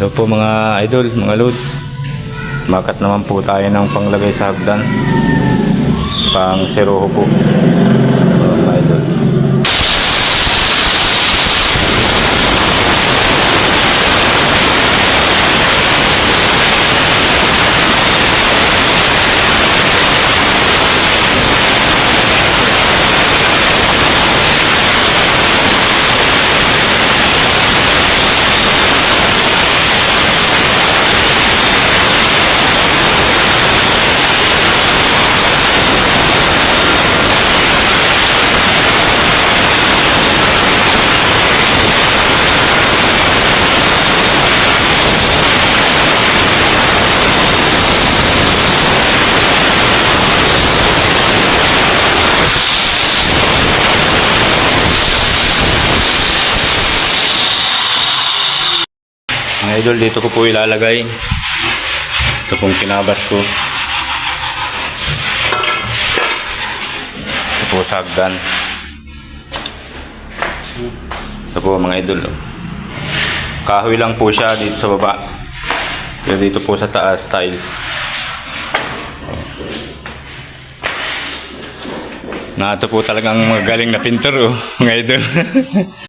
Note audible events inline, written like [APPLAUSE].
Hello po mga idol, mga lods. Makat naman po tayo ng panglagay sa hagdan. Pang seroho po. Mga idol. Mga idol, dito ko po ilalagay. Ito pong kinabas ko. Ito po sa hagdan. Ito po mga idol. Kahoy lang po siya dito sa baba. Pero dito po sa taas, tiles. Na ito po talagang magaling na pintor oh, mga idol. [LAUGHS]